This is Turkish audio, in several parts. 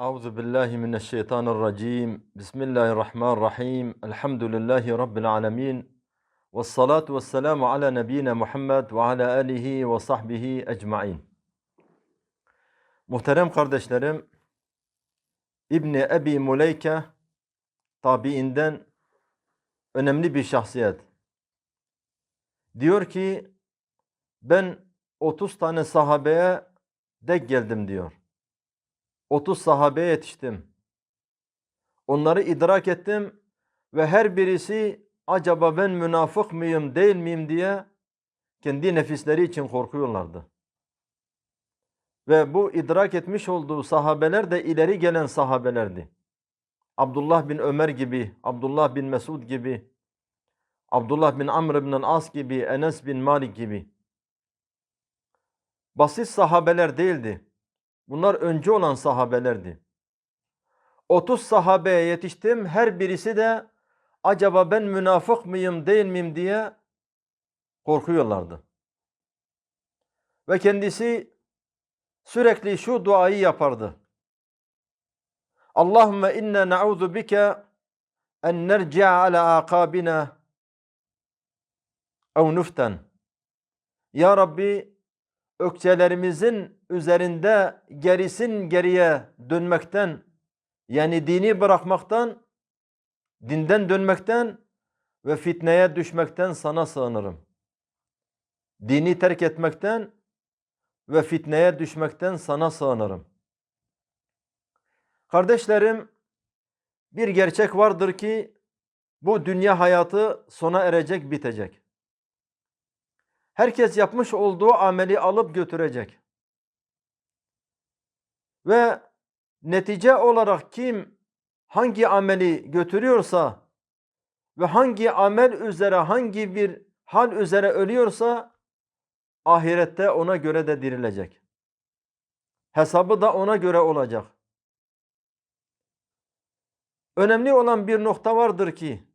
Euzu billahi mineşşeytanirracim. Bismillahirrahmanirrahim. Elhamdülillahi rabbil alamin. Ves salatu vesselamu ala nebiyyina Muhammed ve ala alihi ve sahbihi ecmaîn. Muhterem kardeşlerim, İbni Ebi Muleyke tabiinden önemli bir şahsiyet. Diyor ki ben 30 tane sahabeye dek geldim diyor. 30 sahabeye yetiştim. Onları idrak ettim ve her birisi acaba ben münafık mıyım değil miyim diye kendi nefisleri için korkuyorlardı. Ve bu idrak etmiş olduğu sahabeler de ileri gelen sahabelerdi. Abdullah bin Ömer gibi, Abdullah bin Mesud gibi, Abdullah bin Amr bin As gibi, Enes bin Malik gibi. Basit sahabeler değildi. Bunlar önce olan sahabelerdi. 30 sahabeye yetiştim. Her birisi de acaba ben münafık mıyım değil miyim diye korkuyorlardı. Ve kendisi sürekli şu duayı yapardı. Allahümme inna na'udhu bike en nerci'a ala akabina ev nuften. Ya Rabbi ökçelerimizin üzerinde gerisin geriye dönmekten yani dini bırakmaktan dinden dönmekten ve fitneye düşmekten sana sığınırım. Dini terk etmekten ve fitneye düşmekten sana sığınırım. Kardeşlerim bir gerçek vardır ki bu dünya hayatı sona erecek, bitecek. Herkes yapmış olduğu ameli alıp götürecek. Ve netice olarak kim hangi ameli götürüyorsa ve hangi amel üzere hangi bir hal üzere ölüyorsa ahirette ona göre de dirilecek. Hesabı da ona göre olacak. Önemli olan bir nokta vardır ki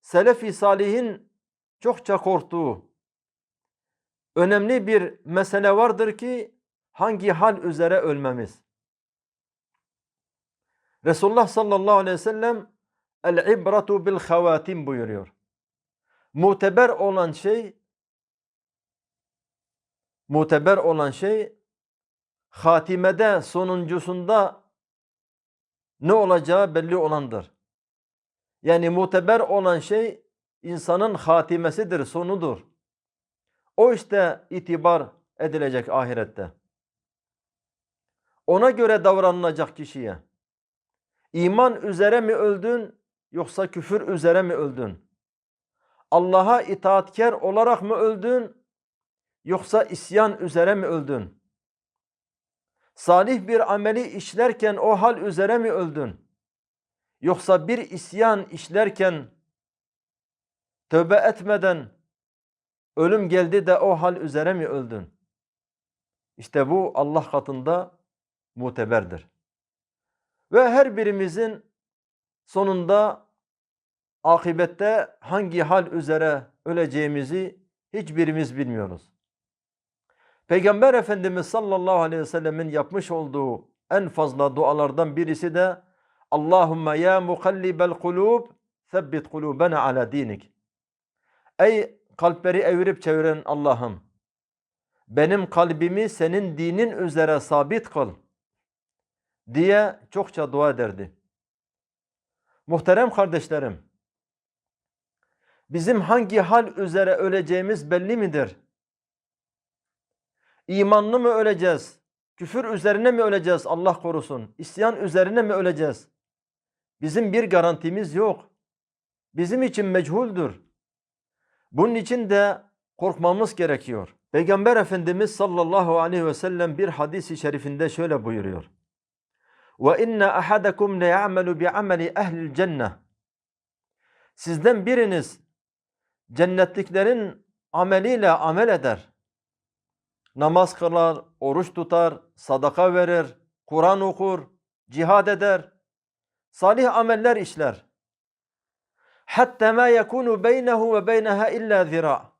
Selefi Salih'in çokça korktuğu önemli bir mesele vardır ki hangi hal üzere ölmemiz. Resulullah sallallahu aleyhi ve sellem el ibratu bil havatim buyuruyor. Muteber olan şey muteber olan şey hatimede sonuncusunda ne olacağı belli olandır. Yani muteber olan şey insanın hatimesidir, sonudur. O işte itibar edilecek ahirette. Ona göre davranılacak kişiye. İman üzere mi öldün yoksa küfür üzere mi öldün? Allah'a itaatkar olarak mı öldün yoksa isyan üzere mi öldün? Salih bir ameli işlerken o hal üzere mi öldün? Yoksa bir isyan işlerken tövbe etmeden ölüm geldi de o hal üzere mi öldün? İşte bu Allah katında muteberdir. Ve her birimizin sonunda akibette hangi hal üzere öleceğimizi hiçbirimiz bilmiyoruz. Peygamber Efendimiz sallallahu aleyhi ve sellemin yapmış olduğu en fazla dualardan birisi de Allahümme ya mukallibel kulub sebbit kulubena ala dinik. Ey kalpleri evirip çeviren Allah'ım benim kalbimi senin dinin üzere sabit kıl diye çokça dua ederdi. Muhterem kardeşlerim, bizim hangi hal üzere öleceğimiz belli midir? İmanlı mı öleceğiz? Küfür üzerine mi öleceğiz Allah korusun? İsyan üzerine mi öleceğiz? Bizim bir garantimiz yok. Bizim için meçhuldür. Bunun için de korkmamız gerekiyor. Peygamber Efendimiz sallallahu aleyhi ve sellem bir hadisi şerifinde şöyle buyuruyor. Ve inne ahadakum le ya'melu bi. Sizden biriniz cennetliklerin ameliyle amel eder. Namaz kılar, oruç tutar, sadaka verir, Kur'an okur, cihad eder. Salih ameller işler. Hatta ma yekunu beynehu ve beyneha illa zira.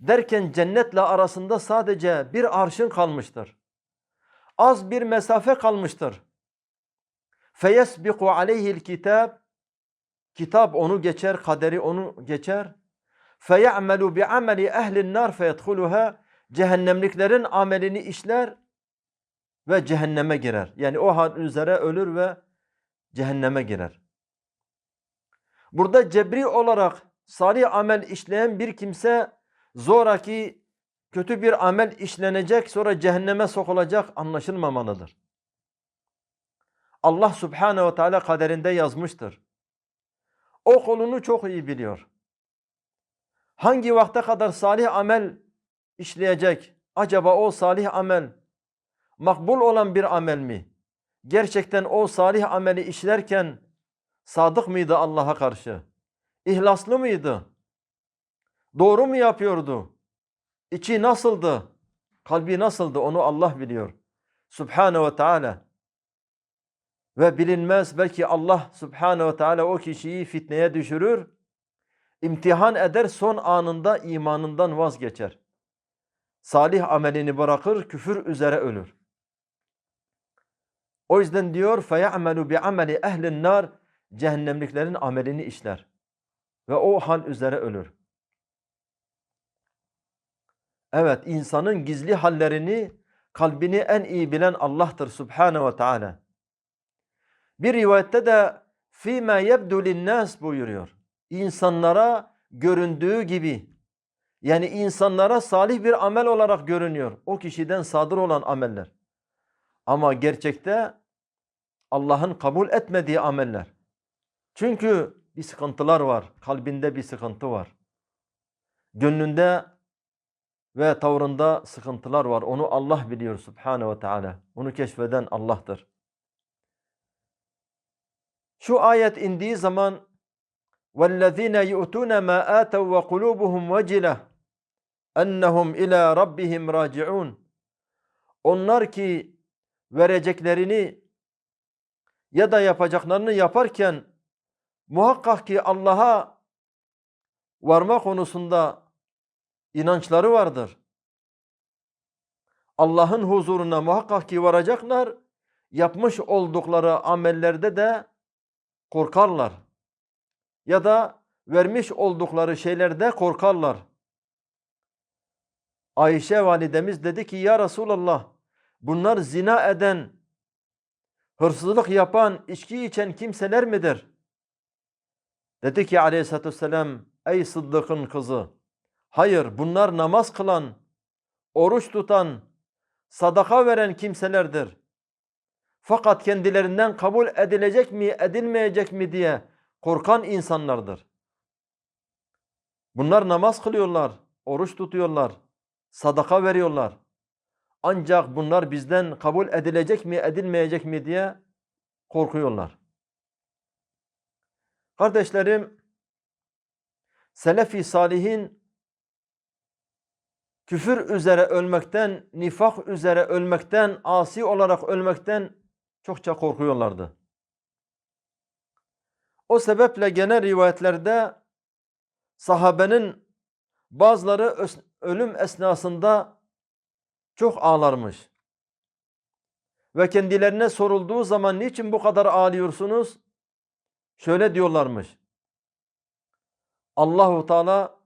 Derken cennetle arasında sadece bir arşın kalmıştır. Az bir mesafe kalmıştır. feyesbiku aleyhi'l kitab kitap onu geçer, kaderi onu geçer. Feyamelu bi ameli ehlin nar feyedhuluha cehennemliklerin amelini işler ve cehenneme girer. Yani o hal üzere ölür ve cehenneme girer. Burada cebri olarak salih amel işleyen bir kimse zoraki kötü bir amel işlenecek sonra cehenneme sokulacak anlaşılmamalıdır. Allah subhanehu ve teala kaderinde yazmıştır. O kolunu çok iyi biliyor. Hangi vakte kadar salih amel işleyecek? Acaba o salih amel makbul olan bir amel mi? Gerçekten o salih ameli işlerken sadık mıydı Allah'a karşı? İhlaslı mıydı? Doğru mu yapıyordu? İçi nasıldı? Kalbi nasıldı? Onu Allah biliyor. Subhanahu ve Teala. Ve bilinmez belki Allah Subhanahu ve Teala o kişiyi fitneye düşürür. imtihan eder son anında imanından vazgeçer. Salih amelini bırakır, küfür üzere ölür. O yüzden diyor فَيَعْمَلُ بِعَمَلِ اَهْلِ النَّارِ cehennemliklerin amelini işler ve o hal üzere ölür. Evet insanın gizli hallerini kalbini en iyi bilen Allah'tır Subhanahu ve Teala. Bir rivayette de fîmâ yebdû linnâs buyuruyor. İnsanlara göründüğü gibi yani insanlara salih bir amel olarak görünüyor. O kişiden sadır olan ameller. Ama gerçekte Allah'ın kabul etmediği ameller. Çünkü bir sıkıntılar var. Kalbinde bir sıkıntı var. Gönlünde ve tavrında sıkıntılar var. Onu Allah biliyor Subhanahu ve Teala. Onu keşfeden Allah'tır. Şu ayet indiği zaman وَالَّذ۪ينَ يُؤْتُونَ مَا آتَوْا وَقُلُوبُهُمْ وَجِلَةٌ اَنَّهُمْ اِلَى رَبِّهِمْ رَاجِعُونَ Onlar ki vereceklerini ya da yapacaklarını yaparken muhakkak ki Allah'a varma konusunda inançları vardır. Allah'ın huzuruna muhakkak ki varacaklar. Yapmış oldukları amellerde de korkarlar. Ya da vermiş oldukları şeylerde korkarlar. Ayşe validemiz dedi ki ya Resulallah bunlar zina eden, hırsızlık yapan, içki içen kimseler midir? Dedi ki aleyhissalatü vesselam ey Sıddık'ın kızı hayır bunlar namaz kılan, oruç tutan, sadaka veren kimselerdir. Fakat kendilerinden kabul edilecek mi edilmeyecek mi diye korkan insanlardır. Bunlar namaz kılıyorlar, oruç tutuyorlar, sadaka veriyorlar. Ancak bunlar bizden kabul edilecek mi edilmeyecek mi diye korkuyorlar. Kardeşlerim, Selefi Salihin küfür üzere ölmekten, nifak üzere ölmekten, asi olarak ölmekten çokça korkuyorlardı. O sebeple genel rivayetlerde sahabenin bazıları ölüm esnasında çok ağlarmış. Ve kendilerine sorulduğu zaman niçin bu kadar ağlıyorsunuz? Şöyle diyorlarmış. Allahu Teala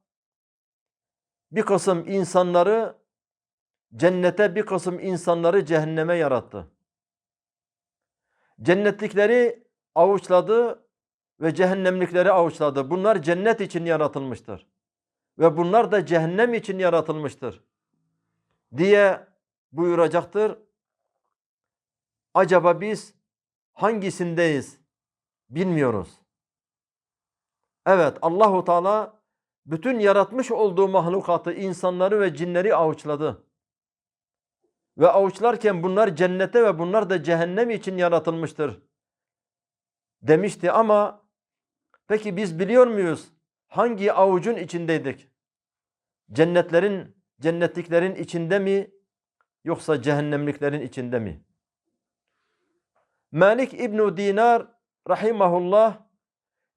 bir kısım insanları cennete bir kısım insanları cehenneme yarattı. Cennetlikleri avuçladı ve cehennemlikleri avuçladı. Bunlar cennet için yaratılmıştır. Ve bunlar da cehennem için yaratılmıştır. Diye buyuracaktır. Acaba biz hangisindeyiz? Bilmiyoruz. Evet Allahu Teala bütün yaratmış olduğu mahlukatı, insanları ve cinleri avuçladı. Ve avuçlarken bunlar cennete ve bunlar da cehennem için yaratılmıştır. Demişti ama peki biz biliyor muyuz hangi avucun içindeydik? Cennetlerin, cennetliklerin içinde mi yoksa cehennemliklerin içinde mi? Malik İbn Dinar rahimahullah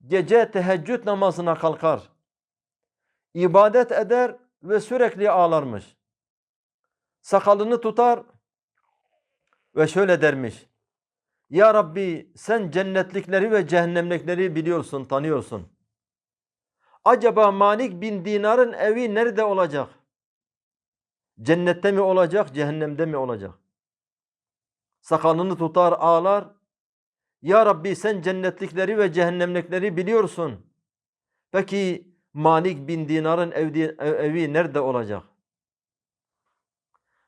gece teheccüd namazına kalkar. ibadet eder ve sürekli ağlarmış. Sakalını tutar ve şöyle dermiş. Ya Rabbi sen cennetlikleri ve cehennemlikleri biliyorsun, tanıyorsun. Acaba Malik bin Dinar'ın evi nerede olacak? Cennette mi olacak, cehennemde mi olacak? Sakalını tutar ağlar. Ya Rabbi sen cennetlikleri ve cehennemlikleri biliyorsun. Peki Malik bin Dinar'ın evi, evi nerede olacak?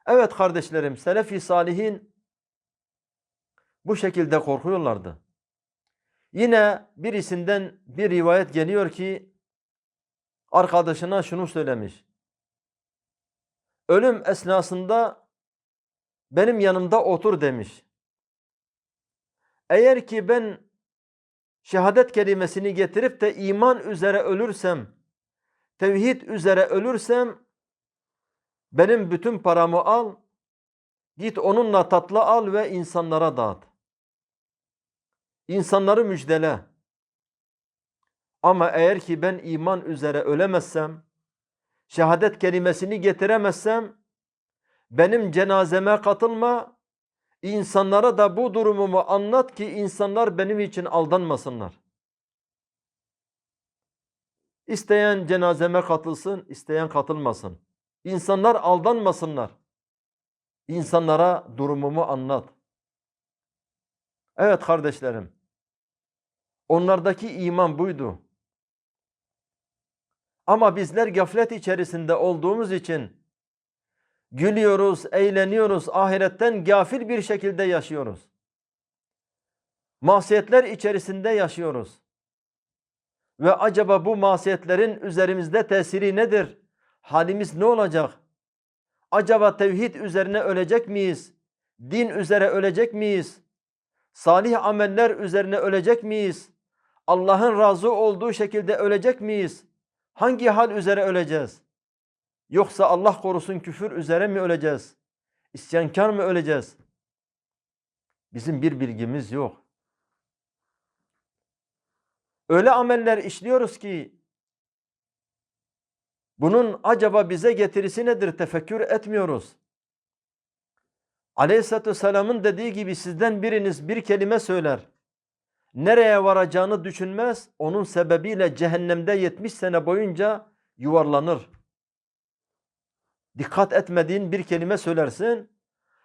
Evet kardeşlerim, Selefi Salihin bu şekilde korkuyorlardı. Yine birisinden bir rivayet geliyor ki arkadaşına şunu söylemiş. Ölüm esnasında benim yanımda otur demiş. Eğer ki ben şehadet kelimesini getirip de iman üzere ölürsem, tevhid üzere ölürsem benim bütün paramı al, git onunla tatlı al ve insanlara dağıt. İnsanları müjdele. Ama eğer ki ben iman üzere ölemezsem, şehadet kelimesini getiremezsem, benim cenazeme katılma, insanlara da bu durumumu anlat ki insanlar benim için aldanmasınlar. İsteyen cenazeme katılsın, isteyen katılmasın. İnsanlar aldanmasınlar. İnsanlara durumumu anlat. Evet kardeşlerim. Onlardaki iman buydu. Ama bizler gaflet içerisinde olduğumuz için gülüyoruz, eğleniyoruz, ahiretten gafil bir şekilde yaşıyoruz. Masiyetler içerisinde yaşıyoruz. Ve acaba bu masiyetlerin üzerimizde tesiri nedir? Halimiz ne olacak? Acaba tevhid üzerine ölecek miyiz? Din üzere ölecek miyiz? Salih ameller üzerine ölecek miyiz? Allah'ın razı olduğu şekilde ölecek miyiz? Hangi hal üzere öleceğiz? Yoksa Allah korusun küfür üzere mi öleceğiz? İsyankar mı öleceğiz? Bizim bir bilgimiz yok. Öyle ameller işliyoruz ki bunun acaba bize getirisi nedir tefekkür etmiyoruz. Aleyhisselatü Vesselam'ın dediği gibi sizden biriniz bir kelime söyler. Nereye varacağını düşünmez. Onun sebebiyle cehennemde 70 sene boyunca yuvarlanır. Dikkat etmediğin bir kelime söylersin.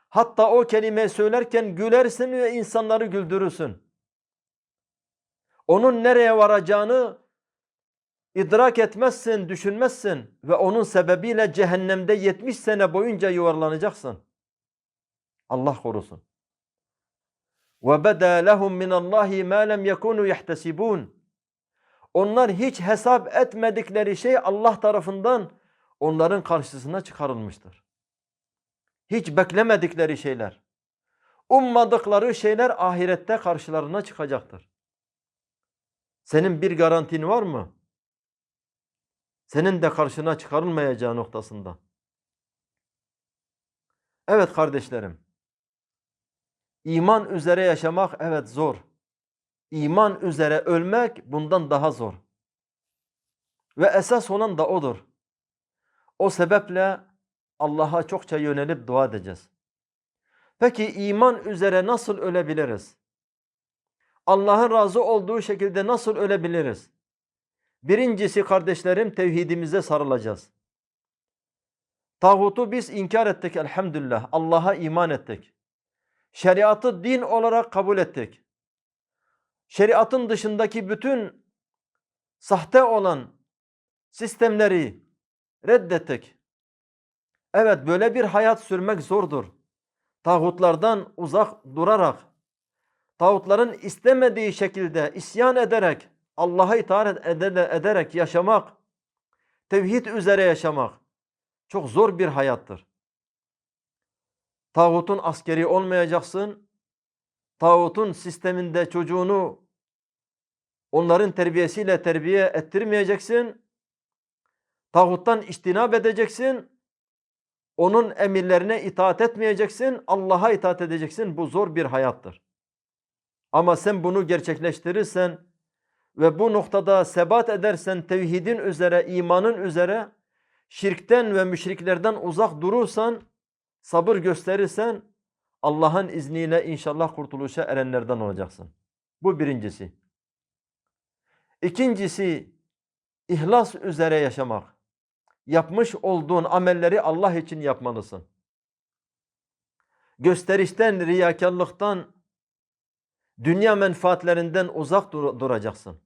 Hatta o kelimeyi söylerken gülersin ve insanları güldürürsün. Onun nereye varacağını idrak etmezsin, düşünmezsin ve onun sebebiyle cehennemde 70 sene boyunca yuvarlanacaksın. Allah korusun. وَبَدَى لَهُمْ مِنَ اللّٰهِ مَا لَمْ يَكُونُوا يَحْتَسِبُونَ Onlar hiç hesap etmedikleri şey Allah tarafından onların karşısına çıkarılmıştır. Hiç beklemedikleri şeyler, ummadıkları şeyler ahirette karşılarına çıkacaktır. Senin bir garantin var mı? Senin de karşına çıkarılmayacağı noktasında. Evet kardeşlerim. İman üzere yaşamak evet zor. İman üzere ölmek bundan daha zor. Ve esas olan da odur. O sebeple Allah'a çokça yönelip dua edeceğiz. Peki iman üzere nasıl ölebiliriz? Allah'ın razı olduğu şekilde nasıl ölebiliriz? Birincisi kardeşlerim tevhidimize sarılacağız. Tağutu biz inkar ettik elhamdülillah. Allah'a iman ettik. Şeriatı din olarak kabul ettik. Şeriatın dışındaki bütün sahte olan sistemleri reddettik. Evet böyle bir hayat sürmek zordur. Tağutlardan uzak durarak, tağutların istemediği şekilde isyan ederek, Allah'a itaat ederek yaşamak, tevhid üzere yaşamak çok zor bir hayattır. Tağutun askeri olmayacaksın. Tağutun sisteminde çocuğunu onların terbiyesiyle terbiye ettirmeyeceksin. Tağuttan iştinab edeceksin. Onun emirlerine itaat etmeyeceksin. Allah'a itaat edeceksin. Bu zor bir hayattır. Ama sen bunu gerçekleştirirsen ve bu noktada sebat edersen tevhidin üzere, imanın üzere, şirkten ve müşriklerden uzak durursan sabır gösterirsen Allah'ın izniyle inşallah kurtuluşa erenlerden olacaksın. Bu birincisi. İkincisi, ihlas üzere yaşamak. Yapmış olduğun amelleri Allah için yapmalısın. Gösterişten, riyakarlıktan, dünya menfaatlerinden uzak dur- duracaksın.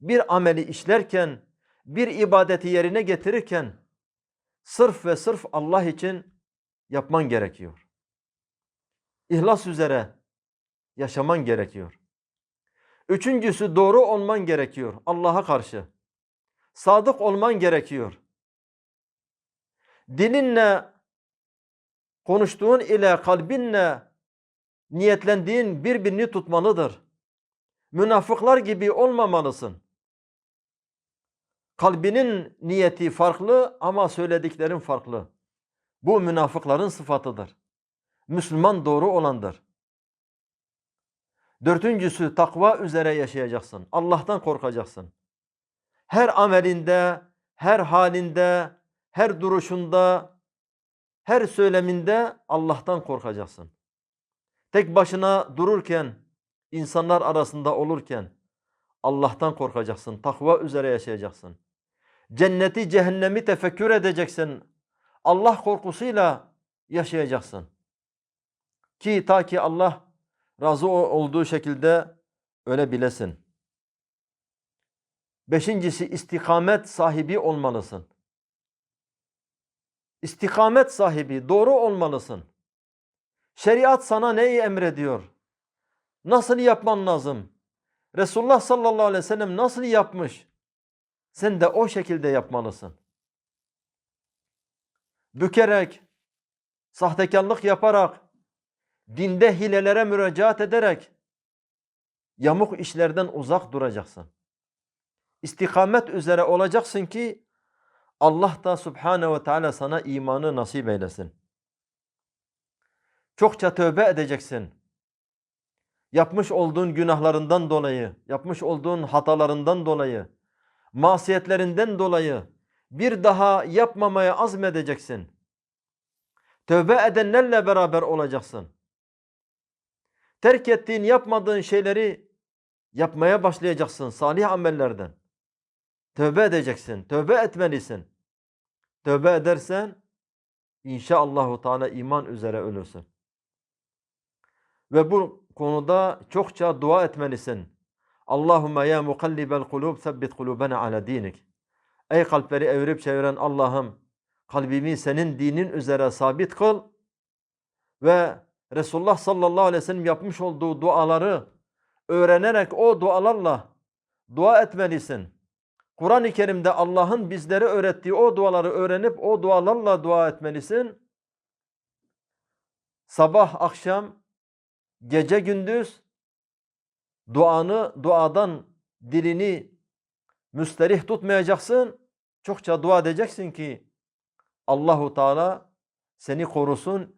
Bir ameli işlerken, bir ibadeti yerine getirirken, sırf ve sırf Allah için yapman gerekiyor. İhlas üzere yaşaman gerekiyor. Üçüncüsü doğru olman gerekiyor Allah'a karşı. Sadık olman gerekiyor. Dilinle, konuştuğun ile kalbinle niyetlendiğin birbirini tutmalıdır. Münafıklar gibi olmamalısın. Kalbinin niyeti farklı ama söylediklerin farklı. Bu münafıkların sıfatıdır. Müslüman doğru olandır. Dördüncüsü takva üzere yaşayacaksın. Allah'tan korkacaksın. Her amelinde, her halinde, her duruşunda, her söyleminde Allah'tan korkacaksın. Tek başına dururken, insanlar arasında olurken Allah'tan korkacaksın. Takva üzere yaşayacaksın. Cenneti, cehennemi tefekkür edeceksin. Allah korkusuyla yaşayacaksın. Ki ta ki Allah razı olduğu şekilde öyle bilesin. Beşincisi istikamet sahibi olmalısın. İstikamet sahibi, doğru olmalısın. Şeriat sana neyi emrediyor? Nasıl yapman lazım? Resulullah sallallahu aleyhi ve sellem nasıl yapmış? Sen de o şekilde yapmalısın. Bükerek, sahtekarlık yaparak, dinde hilelere müracaat ederek yamuk işlerden uzak duracaksın. İstikamet üzere olacaksın ki Allah da Subhanahu ve Teala sana imanı nasip eylesin. Çokça tövbe edeceksin. Yapmış olduğun günahlarından dolayı, yapmış olduğun hatalarından dolayı, masiyetlerinden dolayı bir daha yapmamaya azmedeceksin. Tövbe edenlerle beraber olacaksın. Terk ettiğin, yapmadığın şeyleri yapmaya başlayacaksın salih amellerden. Tövbe edeceksin, tövbe etmelisin. Tövbe edersen inşallahü teala iman üzere ölürsün. Ve bu konuda çokça dua etmelisin. Allahümme ya mukallibel kulub sebbit kulubena ala dinik. Ey kalpleri evirip çeviren Allah'ım kalbimi senin dinin üzere sabit kıl ve Resulullah sallallahu aleyhi ve sellem yapmış olduğu duaları öğrenerek o dualarla dua etmelisin. Kur'an-ı Kerim'de Allah'ın bizlere öğrettiği o duaları öğrenip o dualarla dua etmelisin. Sabah, akşam, gece gündüz duanı, duadan dilini müsterih tutmayacaksın. Çokça dua edeceksin ki Allahu Teala seni korusun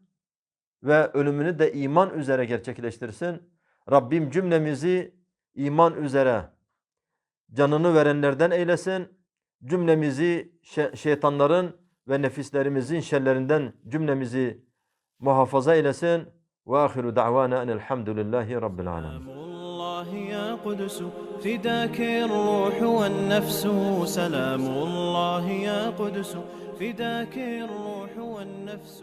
ve ölümünü de iman üzere gerçekleştirsin. Rabbim cümlemizi iman üzere canını verenlerden eylesin. Cümlemizi şe- şeytanların ve nefislerimizin şerlerinden cümlemizi muhafaza eylesin. Ve ahiru da'vana enelhamdülillahi rabbil alemin. سلام الله يا قدس فداك الروح والنفس سلام الله يا قدس فداك الروح والنفس